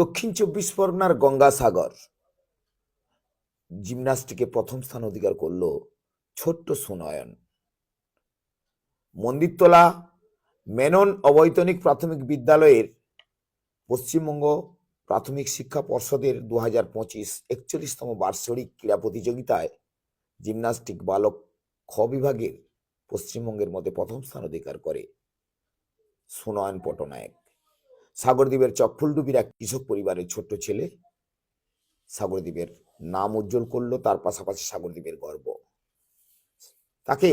দক্ষিণ চব্বিশ পরগনার গঙ্গাসাগর। জিমনাস্টিকে প্রথম স্থান অধিকার করল ছোট্ট সুনয়ন। মন্দিরতলা, মেনন অবৈতনিক প্রাথমিক বিদ্যালয়ের পশ্চিমবঙ্গ প্রাথমিক শিক্ষা পর্ষদের দু হাজার পঁচিশ একচল্লিশতম বার্ষিক ক্রীড়া প্রতিযোগিতায় জিমনাস্টিক বালক খ বিভাগের পশ্চিমবঙ্গের মধ্যে প্রথম স্থান অধিকার করে সুনয়ন পটনায়ক। সাগরদ্বীপের চকফুলডুবির এক কৃষক পরিবারের ছোট্ট ছেলে। সাগরদ্বীপের নাম উজ্জ্বল করল, তার পাশাপাশি সাগরদ্বীপের গর্ব। তাকে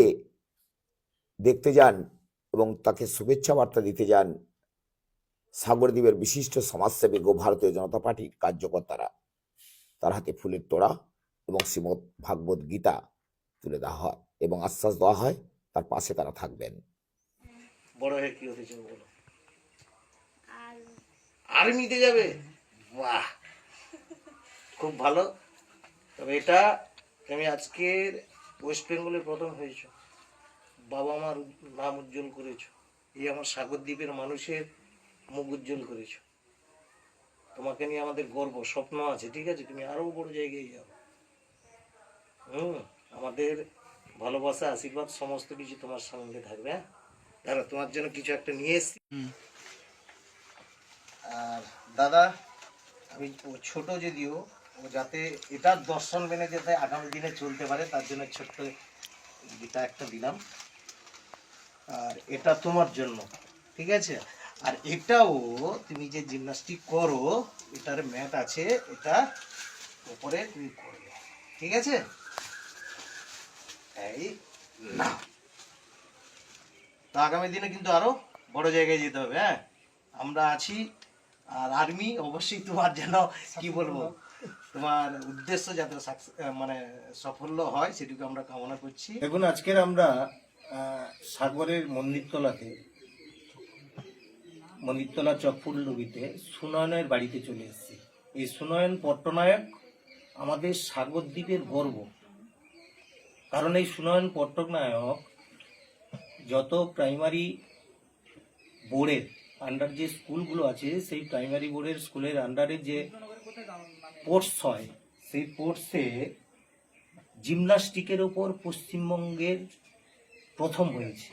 দেখতে যান এবং তাকে শুভেচ্ছা বার্তা দিতে যান সাগরদ্বীপের বিশিষ্ট সমাজসেবী গো ভারতীয় জনতা পার্টির কার্যকর্তারা। তার হাতে ফুলের তোড়া এবং শ্রীমদ ভাগবত গীতা তুলে দেওয়া হয় এবং আশ্বাস দেওয়া হয়, তার পাশে তারা থাকবেন। বড় হয়ে কি হতে আর্মিতে যাবে? বাহ। খুব ভালো। তবে এটা তুমি আজকের ওয়েস্ট বেঙ্গলের প্রথম হয়েছ। বাবা মার নাম উজ্জ্বল করেছ। এই আমার সাগরদ্বীপের মানুষের মুখ উজ্জ্বল করেছ। তোমাকে নিয়ে আমাদের গর্ব, স্বপ্ন আছে, ঠিক আছে? তুমি আরও বড় জায়গায় যাও। হুম, আমাদের ভালোবাসা, আশীর্বাদ, সমস্ত কিছু তোমার সঙ্গে থাকবে হ্যাঁ? তোমার জন্য কিছু একটা নিয়ে এসছি। আর দাদা, আমি ও ছোট যদিও, ও যাতে এটার দর্শন মেনে যাতে আগামী দিনে চলতে পারে, তার জন্য ছোট্ট গীতা একটা দিলাম। আর এটা তোমার জন্য, ঠিক আছে? আর এটাও তুমি যে জিমনাস্টিক করো, এটার ম্যাট আছে, এটা উপরে তুমি করবে, ঠিক আছে? এই না তো আগামী দিনে কিন্তু আরও বড় জায়গায় যেতে হবে হ্যাঁ? আমরা আছি আর আর্মি অবশ্যই তোমার যেন কি বলব তোমার উদ্দেশ্য যাতে মানে সাফল্য হয় সেটুকু আমরা কামনা করছি। দেখুন আজকের আমরা আহ, সাগরের মন্দিরতলাতে মন্দিরতলা চকফুলডুবিতে সুনয়নের বাড়িতে চলে এসেছি। এই সুনয়ন পট্টনায়ক আমাদের সাগরদ্বীপের গর্ব। কারণ এই সুনয়ন পট্টনায়ক যত প্রাইমারি বোর্ডের আন্ডার যে স্কুলগুলো আছে, সেই প্রাইমারি বোর্ডের স্কুলের আন্ডারে যে কোর্স হয়, সেই কোর্সে জিমনাস্টিকের ওপর পশ্চিমবঙ্গের প্রথম হয়েছে।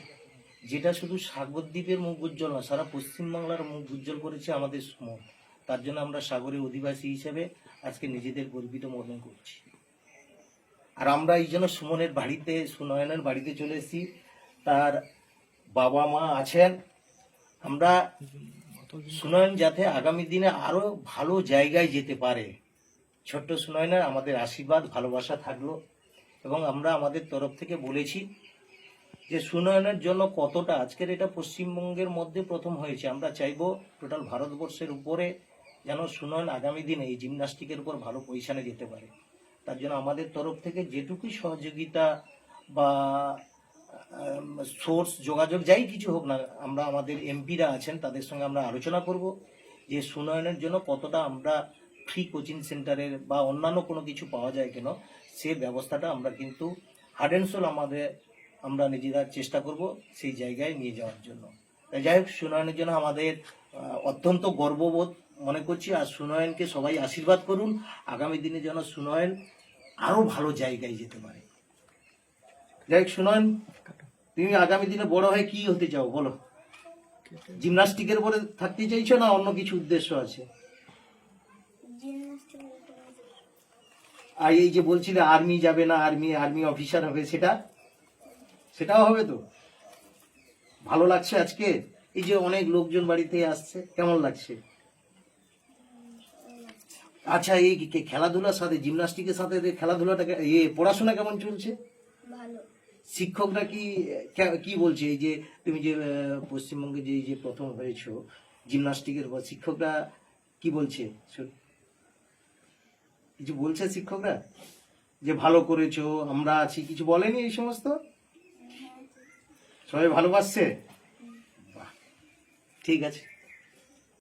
যেটা শুধু সাগরদ্বীপের মুখ উজ্জ্বল না সারা পশ্চিমবাংলার মুখ উজ্জ্বল করেছে আমাদের সুমন তার জন্য আমরা সাগরের অধিবাসী হিসেবে আজকে নিজেদের গর্বিত মনে করছি। আর আমরা এই জন্য সুমনের বাড়িতে, সুনয়নের বাড়িতে চলে এসেছি। তার বাবা মা আছেন। আমরা সুনয়ন যাতে আগামী দিনে আরও ভালো জায়গায় যেতে পারে, ছোট্ট সুনয়নের আমাদের আশীর্বাদ, ভালোবাসা থাকল। এবং আমরা আমাদের তরফ থেকে বলেছি যে সুনয়নের জন্য কতটা, আজকের এটা পশ্চিমবঙ্গের মধ্যে প্রথম হয়েছে। আমরা চাইব টোটাল ভারতবর্ষের উপরে যেন সুনয়ন আগামী দিনে এই জিমনাস্টিকের উপর ভালো পজিশনে যেতে পারে। তার জন্য আমাদের তরফ থেকে যেটুকুই সহযোগিতা বা সোর্স যোগাযোগ যাই কিছু হোক না, আমরা আমাদের এমপিরা আছেন, তাদের সঙ্গে আমরা আলোচনা করব যে সুনয়নের জন্য কতটা আমরা ফ্রি কোচিং সেন্টারের বা অন্যান্য কোনো কিছু পাওয়া যায় কেন, সে ব্যবস্থাটা আমরা কিন্তু হার্ড অ্যান্ড সোল আমাদের, আমরা নিজেরা চেষ্টা করব সেই জায়গায় নিয়ে যাওয়ার জন্য। তাই যাই হোক, সুনয়নের জন্য আমাদের অত্যন্ত গর্ববোধ মনে করছি আর সুনয়নকে সবাই আশীর্বাদ করুন, আগামী দিনে যেন সুনয়ন আরও ভালো জায়গায় যেতে পারে। যাই হোক তুমি আগামী দিনে বড় হয়ে কি হতে চাও, বলো? জিমনাস্টিকের উপরে থাকতে চাইছো না অন্য কিছু উদ্দেশ্য আছে? আর এই যে বলছিলে আর্মি যাবে না আর্মি আর্মি অফিসার হবে, সেটা? সেটাও হবে তো? ভালো লাগছে আজকে? এই যে অনেক লোকজন বাড়িতে আসছে, কেমন লাগছে? আচ্ছা এই খেলাধুলার সাথে, জিমনাস্টিকের সাথে খেলাধুলাটা ইয়ে পড়াশোনা কেমন চলছে? শিক্ষকরা কি কি বলছে? এই যে তুমি যে পশ্চিমবঙ্গে যে যে প্রথম হয়েছো জিমনাস্টিকের উপর, শিক্ষকরা কি বলছে? কিছু বলছে শিক্ষকরা? যে ভালো করেছ, আমরা আছি। কিছু বলেনি এই সমস্ত? সবাই ভালোবাসছে? ঠিক আছে।